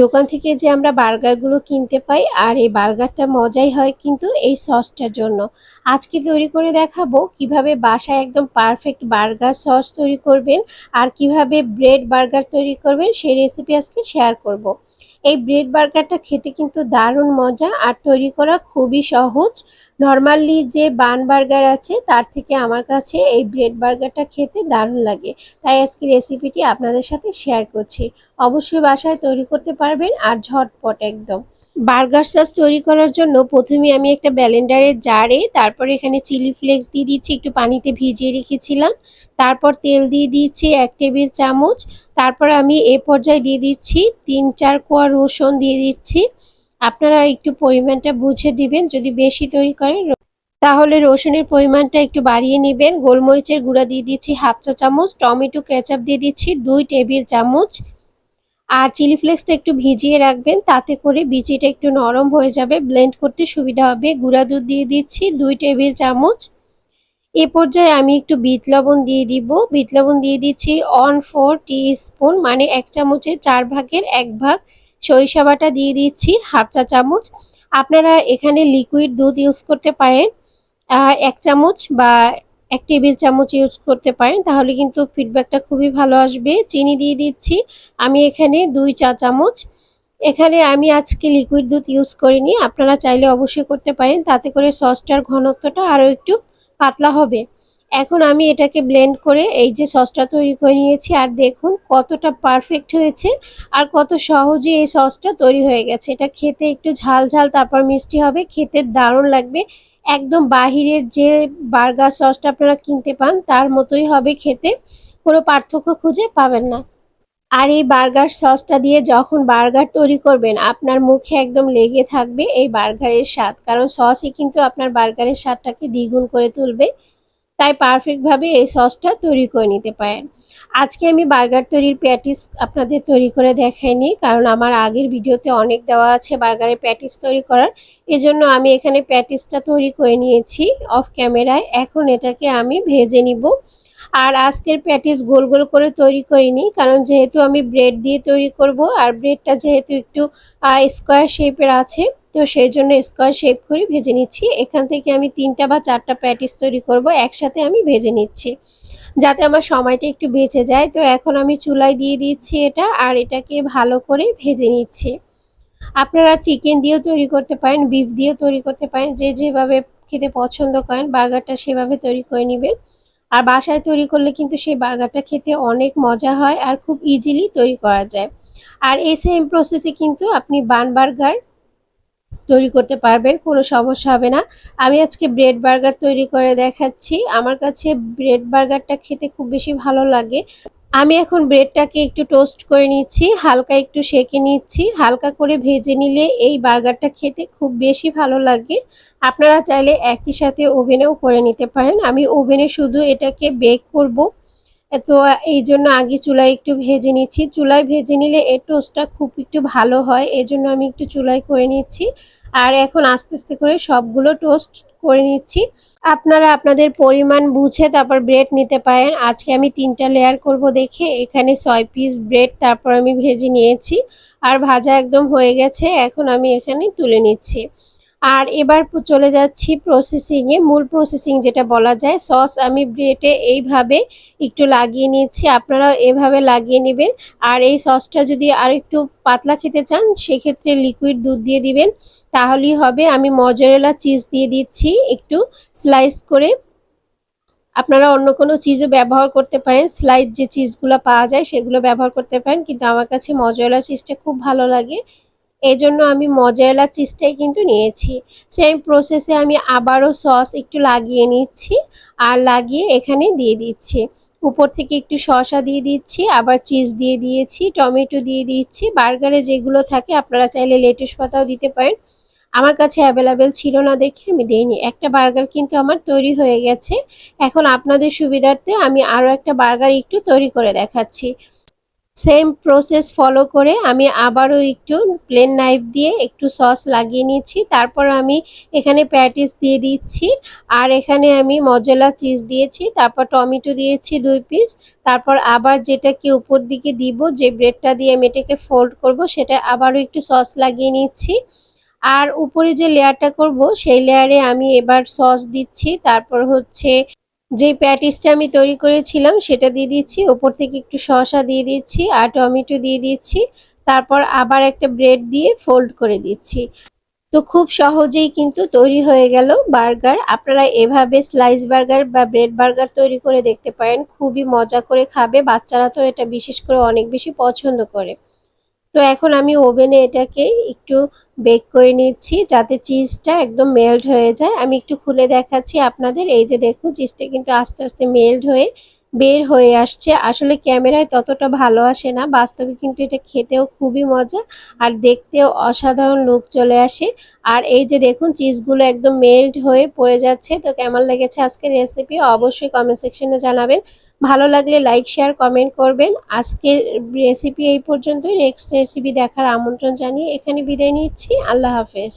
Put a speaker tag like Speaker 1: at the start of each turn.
Speaker 1: দোকান থেকে যে আমরা বার্গারগুলো কিনতে পাই, আর এই বার্গারটা মজাই হয় কিন্তু এই সসটার জন্য আজকে তৈরি করে দেখাবো কীভাবে বাসায় একদম পারফেক্ট বার্গার সস তৈরি করবেন, আর কীভাবে ব্রেড বার্গার তৈরি করবেন, সেই রেসিপি আজকে শেয়ার করব। এই ব্রেড বার্গারটা খেতে কিন্তু দারুণ মজা, আর তৈরি করা খুবই সহজ নর্মালি যে বান বার্গার আছে, তার থেকে আমার কাছে এই ব্রেড বার্গারটা খেতে দারুণ লাগে। তাই আজকে রেসিপিটি আপনাদের সাথে শেয়ার করছি। অবশ্যই বাসায় তৈরি করতে পারবেন আর ঝটপট একদম। বার্গার সস তৈরি করার জন্য প্রথমে আমি একটা ব্যালেন্ডারের জারে, তারপর এখানে চিলি ফ্লেক্স দিয়ে দিচ্ছি, একটু পানিতে ভিজিয়ে রেখেছিলাম। তারপর তেল দিয়ে দিচ্ছি এক টেবিল চামচ। তারপর আমি এ পর্যায়ে দিয়ে দিচ্ছি তিন চার কোয়া রসুন দিয়ে দিচ্ছি। আপনারা একটু পরিমাণটা বুঝে দিবেন, যদি বেশি তৈরি করেন তাহলে রসুনের পরিমাণটা একটু বাড়িয়ে নেবেন। গোলমরিচের গুঁড়া দিয়ে দিচ্ছি হাফ চা চামচ, টমেটো, কেচাপ দিয়ে দিচ্ছি দুই টেবিল চামচ, আর চিলি ফ্লেক্সটা একটু ভিজিয়ে রাখবেন, তাতে করে বিচিটা একটু নরম হয়ে যাবে, ব্লেন্ড করতে সুবিধা হবে। গুঁড়া দুধ দিয়ে দিচ্ছি দুই টেবিল চামচ। এ পর্যায়ে আমি একটু বিট লবণ দিয়ে দিব। বিট লবণ দিয়ে দিচ্ছি অন ফোর টি স্পুন মানে এক চামচের চার ভাগের এক ভাগ। সরিষা বাটা দিয়ে দিচ্ছি হাফ চা চামচ। আপনারা এখানে লিকুইড দুধ ইউজ করতে পারেন এক চামচ বা এক টেবিল চামচ ইউজ করতে পারেন, তাহলে কিন্তু ফিডব্যাকটা খুবই ভালো আসবে। চিনি দিয়ে দিচ্ছি, আমি এখানে দুই চা চামচ। এখানে আমি আজকে লিকুইড দুধ ইউজ করিনি, আপনারা চাইলে অবশ্যই করতে পারেন, তাতে করে সসটার ঘনত্বটা আরও একটু পাতলা হবে। এখন আমি এটাকে ব্লেন্ড করে এই যে সসটা তৈরি করে নিয়েছি, আর দেখুন কতটা পারফেক্ট হয়েছে আর কত সহজে এই সসটা তৈরি হয়ে গেছে। এটা খেতে একটু ঝাল ঝাল, তারপর মিষ্টি হবে, খেতে দারুণ লাগবে। একদম বাহিরের যে বার্গার সসটা আপনারা কিনতে পান, তার মতোই হবে খেতে। কোনো পার্থক্য খুঁজে পাবেন না। আর এই বার্গার সসটা দিয়ে যখন বার্গার তৈরি করবেন, আপনার মুখে একদম লেগে থাকবে এই বার্গারের স্বাদ। কারণ সসই কিন্তু আপনার বার্গারের স্বাদটাকে দ্বিগুণ করে তুলবে। তাই পারফেক্টভাবে এই সসটা তৈরি করে নিতে পারেন। আজকে আমি বার্গার তৈরির প্যাটিস আপনাদের তৈরি করে দেখাইনি, কারণ আমার আগের ভিডিওতে অনেক দেওয়া আছে বার্গারের প্যাটিস তৈরি করার। এজন্য আমি এখানে প্যাটিসটা তৈরি করে নিয়েছি অফ ক্যামেরায় এখন এটাকে আমি ভেজে নিব। আর আজকের প্যাটিস গোল গোল করে তৈরি করিনি কারণ যেহেতু আমি ব্রেড দিয়ে তৈরি করব, আর ব্রেডটা যেহেতু একটু স্কোয়ার শেপের আছে তো সেই জন্য স্কোয়ার শেপ করে ভেজে নিচ্ছি। এখান থেকে আমি তিনটা বা চারটা প্যাটিস তৈরি করব, একসাথে আমি ভেজে নিচ্ছি। যাতে আমার সময়টা একটু বেঁচে যায়। তো এখন আমি চুলায় দিয়ে দিচ্ছি এটা আর এটাকে ভালো করে ভেজে নিচ্ছি। আপনারা চিকেন দিয়েও তৈরি করতে পারেন বিফ দিয়েও তৈরি করতে পারেন, যে যেভাবে খেতে পছন্দ করেন বার্গারটা সেভাবে তৈরি করে নেবেন। আর বাসায় তৈরি করলে কিন্তু সেই বার্গারটা খেতে অনেক মজা হয় আর খুব ইজিলি তৈরি করা যায়। আর এই সেম প্রসেসে কিন্তু আপনি বান বার্গার তৈরি করতে পারবেন, কোনো সমস্যা হবে না। আমি আজকে ব্রেড বার্গার তৈরি করে দেখাচ্ছি। আমার কাছে ব্রেড বার্গারটা খেতে খুব বেশি ভালো লাগে। আমি এখন ব্রেডটাকে একটু টোস্ট করে নিচ্ছি, হালকা একটু সেকে নিচ্ছি, হালকা করে ভেজে নিলে এই বার্গারটা খেতে খুব বেশি ভালো লাগে। আপনারা চাইলে একই সাথে ওভেনেও করে নিতে পারেন। আমি ওভেনে শুধু এটাকে বেক করব। তো এই জন্য আগে চুলায় একটু ভেজে নিচ্ছি। চুলায় ভেজে নিলে এই টোস্টটা খুব একটু ভালো হয়, এই জন্য আমি একটু চুলায় করে নিচ্ছি। আর এখন আস্তে আস্তে করে সবগুলো টোস্ট করে নিচ্ছি। আপনারা আপনাদের পরিমাণ বুঝে তারপর ব্রেড নিতে পারেন। আজকে আমি তিনটা লেয়ার করব দেখে, এখানে ছয় পিস ব্রেড তারপর আমি ভেজে নিয়েছি। আর ভাজা একদম হয়ে গেছে, এখন আমি এখানে তুলে নিচ্ছি। আর এবার চলে যাচ্ছি প্রসেসিংয়ে মূল প্রসেসিং যেটা বলা যায় সস আমি ব্রেডে এইভাবে একটু লাগিয়ে নিয়েছি। আপনারাও এভাবে লাগিয়ে নেবেন। আর এই সসটা যদি আর একটু পাতলা খেতে চান, সেক্ষেত্রে লিকুইড দুধ দিয়ে দিবেন। তাহলেই হবে। আমি মজরেলা চিজ দিয়ে দিচ্ছি একটু স্লাইস করে। আপনারা অন্য কোনো চিজও ব্যবহার করতে পারেন। স্লাইস যে চিজগুলো পাওয়া যায়, সেগুলো ব্যবহার করতে পারেন। কিন্তু আমার কাছে মজরেলা চিজটা খুব ভালো লাগে। এই জন্য আমি মজারেলা চিজটাই কিন্তু নিয়েছি। সেম প্রসেসে আমি আবারও সস একটু লাগিয়ে নিচ্ছি আর লাগিয়ে এখানে দিয়ে দিচ্ছি। উপর থেকে একটু শসা দিয়ে দিচ্ছি, আবার চিজ দিয়ে দিয়েছি, টমেটো দিয়ে দিচ্ছি বার্গারে যেগুলো থাকে আপনারা চাইলে লেটুস পাতাও দিতে পারেন। আমার কাছে অ্যাভেলেবেল ছিল না দেখে আমি দিইনি। একটা বার্গার কিন্তু আমার তৈরি হয়ে গেছে। এখন আপনাদের সুবিধার্থে আমি আরও একটা বার্গার একটু তৈরি করে দেখাচ্ছি। সেম প্রসেস ফলো করে আমি আবারও একটু প্লেন নাইফ দিয়ে একটু সস লাগিয়ে নিচ্ছি। তারপর আমি এখানে প্যাটিস দিয়ে দিচ্ছি আর এখানে আমি মজলা চিজ দিয়েছি, তারপর টমেটো দিয়েছি দুই পিস তারপর আবার যেটাকে উপর দিকে দিব, যে ব্রেডটা দিয়ে আমি এটাকে ফোল্ড করব, সেটা আবারও একটু সস লাগিয়ে নিচ্ছি। আর উপরে যে লেয়ারটা করব, সেই লেয়ারে আমি এবার সস দিচ্ছি, তারপর হচ্ছে যে প্যাটিসটা আমি তৈরি করেছিলাম, সেটা দিয়ে দিচ্ছি। ওপর থেকে একটু শসা দিয়ে দিচ্ছি আর টমেটো দিয়ে দিচ্ছি। তারপর আবার একটা ব্রেড দিয়ে ফোল্ড করে দিচ্ছি। তো খুব সহজেই কিন্তু তৈরি হয়ে গেল বার্গার। আপনারা এভাবে স্লাইস বার্গার বা ব্রেড বার্গার তৈরি করে দেখতে পারেন। খুবই মজা করে খাবে। বাচ্চারা তো এটা বিশেষ করে অনেক বেশি পছন্দ করে। তো এখন আমি ওভেনে এটাকে একটু বেক করে নিচ্ছি যাতে চিজটা একদম মেল্ট হয়ে যায়। আমি একটু খুলে দেখাচ্ছি আপনাদের। এই যে দেখুন, চিজটা কিন্তু আস্তে আস্তে মেল্ট হয়ে বের হয়ে আসছে। আসলে ক্যামেরায় ততটা ভালো আসে না। বাস্তবে কিন্তু এটা খেতেও খুবই মজা আর দেখতেও অসাধারণ লুক চলে আসে। আর এই যে দেখুন চিজগুলো একদম মেল্ট হয়ে পড়ে যাচ্ছে। তো কেমন লেগেছে আজকের রেসিপি অবশ্যই কমেন্ট সেকশনে জানাবেন। ভালো লাগলে লাইক শেয়ার কমেন্ট করবেন। আজকের রেসিপি এই পর্যন্তই। নেক্সট রেসিপি দেখার আমন্ত্রণ জানিয়ে এখানে বিদায় নিচ্ছি। আল্লাহ হাফেজ।